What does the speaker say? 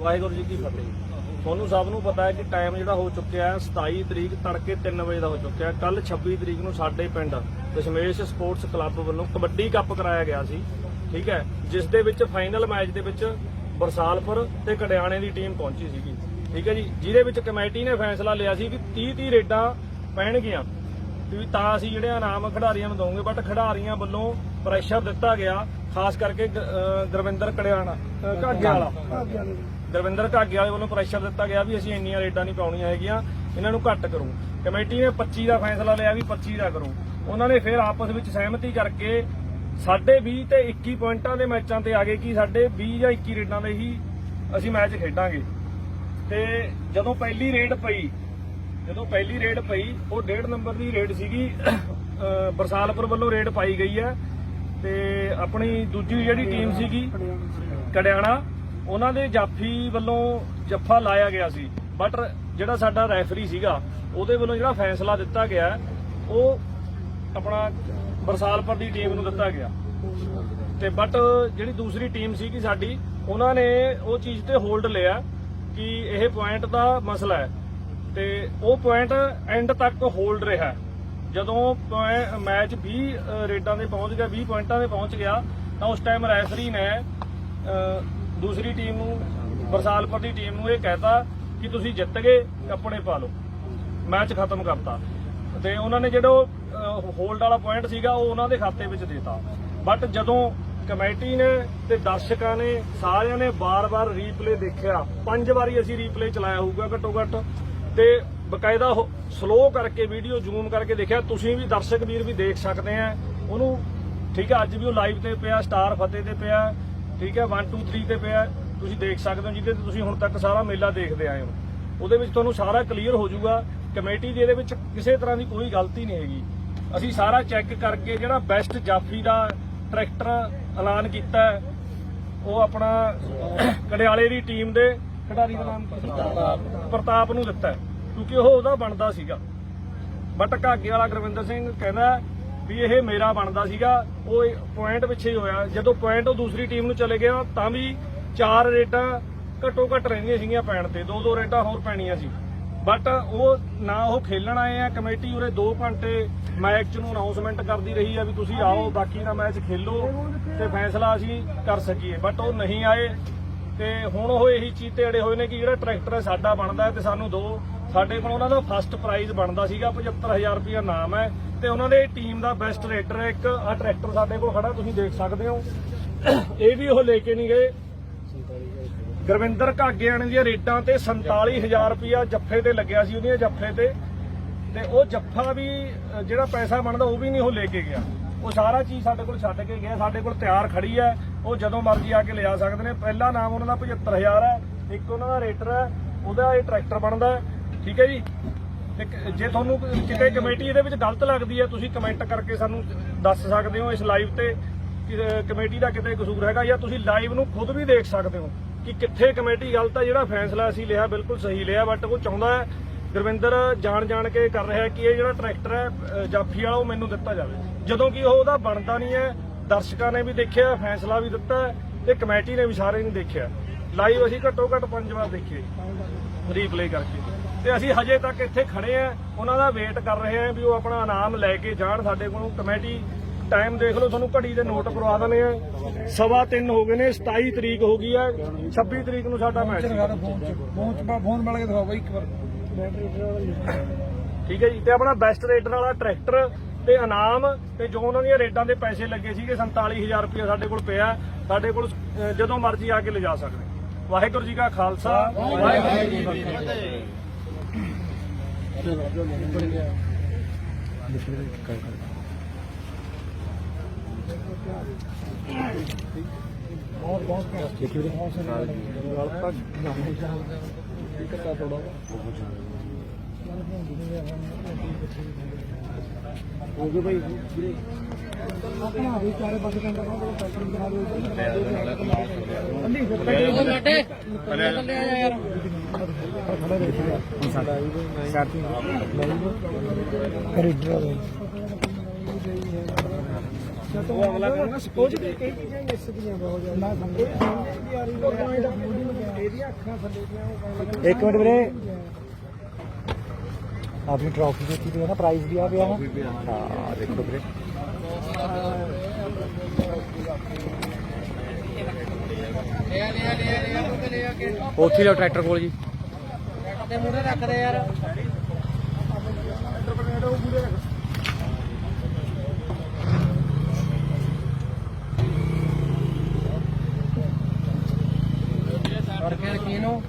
ਵਾਹਿਗੁਰੂ ਜੀ ਕੀ ਫਤਿਹ। ਤੁਹਾਨੂੰ ਸਭ ਨੂੰ ਪਤਾ ਹੈ ਕਿ ਟਾਈਮ ਜਿਹੜਾ ਹੋ ਚੁੱਕਿਆ ਹੈ 27 ਤਰੀਕ ਤੜਕੇ 3 ਵਜੇ ਦਾ ਹੋ ਚੁੱਕਿਆ ਕੱਲ 26 ਤਰੀਕ ਨੂੰ ਸਾਡੇ ਪਿੰਡ ਦਸ਼ਮੇਸ਼ ਸਪੋਰਟਸ ਕਲੱਬ ਵੱਲੋਂ ਕਬੱਡੀ ਕੱਪ ਕਰਾਇਆ ਗਿਆ ਸੀ, ਠੀਕ ਹੈ, ਜਿਸ ਦੇ ਵਿੱਚ ਫਾਈਨਲ ਮੈਚ ਦੇ ਵਿੱਚ ਬਰਸਾਲਪੁਰ ਤੇ ਕੜਿਆਣੇ ਦੀ ਟੀਮ ਪਹੁੰਚੀ ਸੀਗੀ, ਠੀਕ ਹੈ ਜੀ। ਜਿਹਦੇ ਵਿੱਚ ਕਮੇਟੀ ਨੇ ਫੈਸਲਾ ਲਿਆ ਸੀ ਕਿ 30 30 ਰੇਡਾਂ ਪੈਣਗੀਆਂ। ਵੀ ਤਾਂ ਅਸੀਂ ਜਿਹੜੇ ਇਨਾਮ ਖਿਡਾਰੀਆਂ ਨੂੰ ਦਵਾਂਗੇ ਬਟ ਖਿਡਾਰੀਆਂ ਵੱਲੋਂ ਪ੍ਰੈਸ਼ਰ ਦਿੱਤਾ ਗਿਆ, ਖਾਸ ਕਰਕੇ ਗੁਰਵਿੰਦਰ ਕੜਿਆਣਾ ਘਾਗੇ ਵਾਲਾ। ਗੁਰਵਿੰਦਰ ਘਾਗੇ ਵਾਲੇ ਵੱਲੋਂ ਪ੍ਰੈਸ਼ਰ ਦਿੱਤਾ ਗਿਆ ਵੀ ਅਸੀਂ ਇੰਨੀਆਂ ਰੇਡਾਂ ਨਹੀਂ ਪਾਉਣੀਆਂ ਹੈਗੀਆਂ ਇਹਨਾਂ ਨੂੰ ਘੱਟ ਕਰੋ। ਕਮੇਟੀ ਨੇ 25 ਦਾ ਫੈਸਲਾ ਲਿਆ ਵੀ 25 ਦਾ ਕਰੋ। ਉਹਨਾਂ ਨੇ ਫਿਰ ਆਪਸ ਵਿੱਚ ਸਹਿਮਤੀ ਕਰਕੇ ਸਾਡੇ 20 ਤੇ 21 ਪੁਆਇੰਟਾਂ ਦੇ ਮੈਚਾਂ ਤੇ ਆ ਗਏ ਕਿ ਸਾਡੇ 20 ਜਾਂ 21 ਰੇਡਾਂ ਦੇ ਹੀ ਅਸੀਂ ਮੈਚ ਖੇਡਾਂਗੇ। ਤੇ ਜਦੋਂ ਪਹਿਲੀ ਰੇਡ ਪਈ ਜਦੋਂ ਪਹਿਲੀ ਰੇਡ ਪਈ ਉਹ ਡੇਢ ਨੰਬਰ ਦੀ ਰੇਡ ਸੀਗੀ ਬਰਸਾਲਪੁਰ ਵੱਲੋਂ ਰੇਡ ਪਾਈ ਗਈ ਹੈ। ਤੇ ਆਪਣੀ ਦੂਜੀ ਜਿਹੜੀ ਟੀਮ ਸੀਗੀ ਕੜਿਆਣਾ ਉਹਨਾਂ ਦੇ ਜਾਫੀ ਵੱਲੋਂ ਜੱਫਾ ਲਾਇਆ ਗਿਆ ਸੀ। ਬਟ ਜਿਹੜਾ ਸਾਡਾ ਰੈਫਰੀ ਸੀਗਾ ਉਹਦੇ ਵੱਲੋਂ ਜਿਹੜਾ ਫੈਸਲਾ ਦਿੱਤਾ ਗਿਆ ਉਹ ਆਪਣਾ ਬਰਸਾਲਪੁਰ ਦੀ ਟੀਮ ਨੂੰ ਦਿੱਤਾ ਗਿਆ। ਤੇ ਬਟ ਜਿਹੜੀ ਦੂਸਰੀ ਟੀਮ ਸੀਗੀ ਸਾਡੀ ਉਹਨਾਂ ਨੇ ਉਹ ਚੀਜ਼ ਤੇ ਹੋਲਡ ਲਿਆ ਕਿ ਇਹ ਪੁਆਇੰਟ ਦਾ ਮਸਲਾ ਹੈ। ਤੇ ਉਹ ਪੁਆਇੰਟ ਐਂਡ ਤੱਕ ਹੋਲਡ ਰਿਹਾ ਜਦੋਂ ਮੈਚ 20 ਅ, ਰੇਡਾਂ ਦੇ ਪਹੁੰਚ ਗਿਆ 20 ਪੁਆਇੰਟਾਂ ਦੇ ਪਹੁੰਚ ਗਿਆ ਤਾਂ ਉਸ ਟਾਈਮ ਰੈਫਰੀ ਨੇ ਦੂਸਰੀ ਟੀਮ ਨੂੰ, ਬਰਸਾਲਪੁਰ ਦੀ ਟੀਮ ਨੂੰ ਇਹ ਕਹਿਤਾ ਕਿ ਤੁਸੀਂ ਜਿੱਤ ਗਏ, ਕੱਪੜੇ ਪਾ ਲਓ। ਮੈਚ ਖਤਮ ਕਰਤਾ। ਤੇ ਉਹਨਾਂ ਨੇ ਜਿਹੜਾ ਹੋਲਡ ਵਾਲਾ ਪੁਆਇੰਟ ਸੀਗਾ, ਉਹ ਉਹਨਾਂ ਦੇ ਖਾਤੇ ਵਿੱਚ ਦੇਤਾ। ਬਟ ਜਦੋਂ ਕਮੇਟੀ ਨੇ ਤੇ ਦਰਸ਼ਕਾਂ ਨੇ, ਸਾਰਿਆਂ ਨੇ ਬਾਰ-ਬਾਰ ਰੀਪਲੇ ਦੇਖਿਆ, ਪੰਜ ਵਾਰੀ ਅਸੀਂ ਰੀਪਲੇ ਚਲਾਇਆ ਹੋਊਗਾ ਘੱਟੋ ਘੱਟ ਤੇ ਬਕਾਇਦਾ ਸਲੋ ਕਰਕੇ ਵੀਡੀਓ ਜ਼ੂਮ ਕਰਕੇ ਦੇਖਿਆ, ਤੁਸੀਂ ਵੀ ਦਰਸ਼ਕ ਵੀਰ ਵੀ ਦੇਖ ਸਕਦੇ ਆ। ਉਹਨੂੰ, ਠੀਕ ਹੈ ਅੱਜ ਵੀ ਉਹ ਲਾਈਵ ਤੇ ਪਿਆ ਸਟਾਰ ਫਤਿਹ ਤੇ ਪਿਆ। ਠੀਕ ਹੈ? 1 2 3 ਤੇ ਪਿਆ ਤੁਸੀਂ ਦੇਖ ਸਕਦੇ ਹੋ ਜਿਹਦੇ ਤੇ ਤੁਸੀਂ ਹੁਣ ਤੱਕ ਸਾਰਾ ਮੇਲਾ ਦੇਖਦੇ ਆਏ ਹੋ। ਉਹਦੇ ਵਿੱਚ ਤੁਹਾਨੂੰ ਸਾਰਾ ਕਲੀਅਰ ਹੋ ਜਾਊਗਾ। ਕਮੇਟੀ ਦੀ ਇਹਦੇ ਵਿੱਚ ਕਿਸੇ ਤਰ੍ਹਾਂ ਦੀ ਕੋਈ ਗਲਤੀ ਨਹੀਂ ਹੈਗੀ। ਅਸੀਂ ਸਾਰਾ ਚੈੱਕ ਕਰਕੇ ਜਿਹੜਾ ਬੈਸਟ ਜਾਫੀ ਦਾ ਟਰੈਕਟਰ ਐਲਾਨ ਕੀਤਾ ਉਹ ਆਪਣਾ ਕੜਿਆਲੇ ਦੀ ਟੀਮ ਦੇ ਖਿਡਾਰੀ ਦਾ ਨਾਮ? ਪ੍ਰਤਾਪ। ਨੂੰ ਦਿੱਤਾ ਕਿਉਂਕਿ ਉਹ ਉਹਦਾ ਬਣਦਾ ਸੀਗਾ। ਬਟ ਘਾਗੇ ਵਾਲਾ ਗੁਰਵਿੰਦਰ ਸਿੰਘ ਕਹਿੰਦਾ ਵੀ ਇਹ ਮੇਰਾ ਬਣਦਾ ਸੀਗਾ, ਉਹ ਪੁਆਇੰਟ ਪਿੱਛੇ ਹੋਇਆ। ਜਦੋਂ ਪੁਆਇੰਟ ਉਹ ਦੂਸਰੀ ਟੀਮ ਨੂੰ ਚਲੇ ਗਿਆ, ਤਾਂ ਵੀ ਚਾਰ ਰੇਟਾਂ ਘੱਟੋ ਘੱਟ ਰਹਿੰਦੀਆਂ ਸੀਗੀਆਂ ਪੈਣ ਤੇ। ਦੋ ਦੋ ਰੇਟਾਂ ਹੋਰ ਪੈਣੀਆਂ ਸੀ। ਬਟ ਉਹ ਨਾ ਉਹ ਖੇਲਣ ਆਏ ਆ, ਕਮੇਟੀ ਉਰੇ 2 ਘੰਟੇ ਮੈਚ ਨੂੰ ਅਨਾਉਂਸਮੈਂਟ ਕਰਦੀ ਰਹੀ ਆ ਵੀ ਤੁਸੀਂ ਆਓ, ਬਾਕੀ ਦਾ ਮੈਚ ਖੇਲੋ ਤੇ ਫੈਸਲਾ ਅਸੀਂ ਕਰ ਸਕੀਏ। ਬਟ ਉਹ ਨਹੀਂ ਆਏ। ਤੇ ਹੁਣ ਉਹ ਇਹੀ ਚੀਜ਼ ਤੇ ਅੜੇ ਹੋਏ ਨੇ ਕਿ ਜਿਹੜਾ ਟਰੈਕਟਰ ਹੈ ਸਾਡਾ ਬਣਦਾ ਹੈ ਤੇ ਸਾਨੂੰ ਦੋ। ਸਾਡੇ ਕੋਲ ਉਹਨਾਂ ਦਾ ਫਸਟ ਪ੍ਰਾਈਜ਼ ਬਣਦਾ ਸੀਗਾ 75000 ਰੁਪਇਆ ਨਾਮ ਹੈ ਤੇ ਉਹਨਾਂ ਦੇ ਟੀਮ ਦਾ ਬੈਸਟ ਰੇਡਰ ਹੈ ਇੱਕ। ਆ ਟਰੈਕਟਰ ਸਾਡੇ ਕੋਲ ਖੜਾ, ਤੁਸੀਂ ਦੇਖ ਸਕਦੇ ਹੋ। ਇਹ ਵੀ ਉਹ ਲੈ ਕੇ ਨਹੀਂ ਗਏ। ਗੁਰਵਿੰਦਰ ਘਾਗਿਆਣ ਦੀਆਂ ਰੇਟਾਂ ਤੇ 47000 ਰੁਪਇਆ ਜੱਫੇ ਤੇ ਲੱਗਿਆ ਸੀ ਉਹਦੀਆਂ ਜੱਫੇ ਤੇ। ਤੇ ਉਹ ਜੱਫਾ ਵੀ, ਜਿਹੜਾ ਪੈਸਾ ਬਣਦਾ ਉਹ ਵੀ ਨਹੀਂ ਉਹ ਲੈ ਕੇ ਗਿਆ। ਉਹ ਸਾਰਾ ਚੀਜ਼ ਸਾਡੇ ਕੋਲ ਛੱਡ ਕੇ ਗਿਆ, ਸਾਡੇ ਕੋਲ ਤਿਆਰ ਖੜੀ ਹੈ। ਉਹ ਜਦੋਂ ਮਰਜ਼ੀ ਆ ਕੇ ਲਿਆ ਸਕਦੇ ਨੇ। ਪਹਿਲਾ ਨਾਮ ਉਹਨਾਂ ਦਾ 75000 ਹੈ, ਇੱਕ ਉਹਨਾਂ ਦਾ ਰੇਟਰ ਹੈ, ਉਹਦਾ ਇਹ ਟਰੈਕਟਰ ਬਣਦਾ ਠੀਕ ਹੈ ਜੀ? ਜੇ ਤੁਹਾਨੂੰ ਕਿਤੇ ਕਮੇਟੀ ਇਹਦੇ ਵਿੱਚ ਗਲਤ ਲੱਗਦੀ ਹੈ, ਤੁਸੀਂ ਕਮੈਂਟ ਕਰਕੇ ਸਾਨੂੰ ਦੱਸ ਸਕਦੇ ਹੋ ਇਸ ਲਾਈਵ ਤੇ ਕਮੇਟੀ ਦਾ ਕਿਤੇ ਕਸੂਰ ਹੈਗਾ ਜਾਂ ਤੁਸੀਂ ਲਾਈਵ ਨੂੰ ਖੁਦ ਵੀ ਦੇਖ ਸਕਦੇ ਹੋ ਕਿ ਕਿੱਥੇ ਕਮੇਟੀ ਗਲਤ ਹੈ, ਜਿਹੜਾ ਫੈਸਲਾ ਅਸੀਂ ਲਿਆ ਬਿਲਕੁਲ ਸਹੀ ਲਿਆ, ਬਟ ਉਹ ਚਾਹੁੰਦਾ ਹੈ ਗੁਰਵਿੰਦਰ ਜਾਣ ਜਾਣ ਕੇ ਕਰ ਰਿਹਾ ਕਿ ਇਹ ਜਿਹੜਾ ਟਰੈਕਟਰ ਹੈ ਜਾਫੀ ਵਾਲਾ, ਉਹ ਮੈਨੂੰ ਦਿੱਤਾ ਜਾਵੇ। ਜਦੋਂ ਕਿ ਉਹ ਉਹਦਾ ਬਣਦਾ ਨਹੀਂ ਹੈ ਦਰਸ਼ਕਾਂ ਨੇ ਵੀ ਦੇਖਿਆ ਫੈਸਲਾ ਵੀ ਦਿੱਤਾ ਤੇ ਕਮੇਟੀ ਨੇ ਵੀ ਸਾਰੇ ਨੇ ਦੇਖਿਆ। ਲਾਈਵ ਅਸੀਂ ਘੱਟੋ ਘੱਟ ਪੰਜ ਵਾਰ ਦੇਖੇ ਰੀਪਲੇ ਕਰਕੇ। ਤੇ ਅਸੀਂ ਹਜੇ ਤੱਕ ਇੱਥੇ ਖੜੇ ਆ ਉਹਨਾਂ ਦਾ ਵੇਟ ਕਰ ਰਹੇ ਆ ਵੀ ਉਹ ਆਪਣਾ ਇਨਾਮ ਲੈ ਕੇ ਜਾਣ ਸਾਡੇ ਕੋਲੋਂ। ਕਮੇਟੀ ਟਾਈਮ ਦੇਖ ਲਓ ਤੁਹਾਨੂੰ ਘੜੀ ਦੇ ਨੋਟ ਕਰਵਾ ਦਨੇ ਆ ਸਵਾ ਤਿੰਨ ਹੋ ਗਏ ਨੇ 27 ਤਰੀਕ ਹੋ ਗਈ ਹੈ 26 ਤਰੀਕ ਨੂੰ ਸਾਡਾ ਮੈਚ ਫੋਨ ਮਿਲ ਕੇ ਦਿਖਾਓ ਬਾਈ ਇੱਕ ਵਾਰ। ਠੀਕ ਹੈ ਜੀ ਤੇ ਆਪਣਾ ਬੈਸਟ ਰੇਡਰ ਵਾਲਾ ਟਰੈਕਟਰ ਤੇ ਇਨਾਮ ਤੇ ਜੋ ਉਹਨਾਂ ਦੀਆਂ ਰੇਡਾਂ ਦੇ ਪੈਸੇ ਲੱਗੇ ਸੀਗੇ 47000 ਰੁਪਏ ਸਾਡੇ ਕੋਲ ਪਿਆ ਸਾਡੇ ਕੋਲ ਜਦੋਂ ਮਰਜ਼ੀ ਆ ਕੇ ਲਿਜਾ ਸਕਦੇ। ਵਾਹਿਗੁਰੂ ਜੀ ਕਾ ਖਾਲਸਾ, ਵਾਹਿਗੁਰੂ ਜੀ ਕੀ ਫਤਿਹ। ਬਹੁਤ ਬਹੁਤ ਦੇਖਿਓ ਬਹੁਤ ਹੋ ਗਏ ਭਾਈ। ਆਪਣਾ ਵੀ ਚਾਰੇ ਪਾਸੇ ਕੰਦਾ ਕੋਲ ਫੈਕਟਰੀ ਬਣਾ ਦਿਓ ਅੰਡੀ ਲੱਟੇ ਥੱਲੇ ਆ ਯਾਰ ਖੜਾ ਦੇਖਿਆ ਸਾਡਾ ਸਾਥੀ ਖਰੀਦਰਾ ਉਹ ਅਗਲਾ ਕਹਿੰਦਾ ਸਪੀਚ ਦੇ ਇਹ ਚੀਜ਼ਾਂ ਮਿਸ ਦੀਆਂ ਬਹੁਤ ਜ਼ਿਆਦਾ ਨਾ ਇਹਦੀਆਂ ਅੱਖਾਂ ਥੱਲੇ ਦੀਆਂ ਇੱਕ ਮਿੰਟ ਵੀਰੇ। ਆਪਣੀ ਟਰੋਫੀ ਦੇਖੀ ਤੇ ਨਾ ਪ੍ਰਾਈਜ਼ ਵੀ ਆ ਪਿਆ ਨਾ ਹਾਂ, ਦੇਖੋ ਵੀਰੇ। ਲਿਆ ਲਿਆ ਲਿਆ ਲਿਆ ਉਹ ਲਿਆ ਕੇ ਉੱਥੇ ਲਓ ਟਰੈਕਟਰ ਕੋਲ ਜੀ। ਤੇ ਮੂਹਰੇ ਰੱਖ ਦੇ ਯਾਰ ਫੜ ਕੇ ਕਿਨੂੰ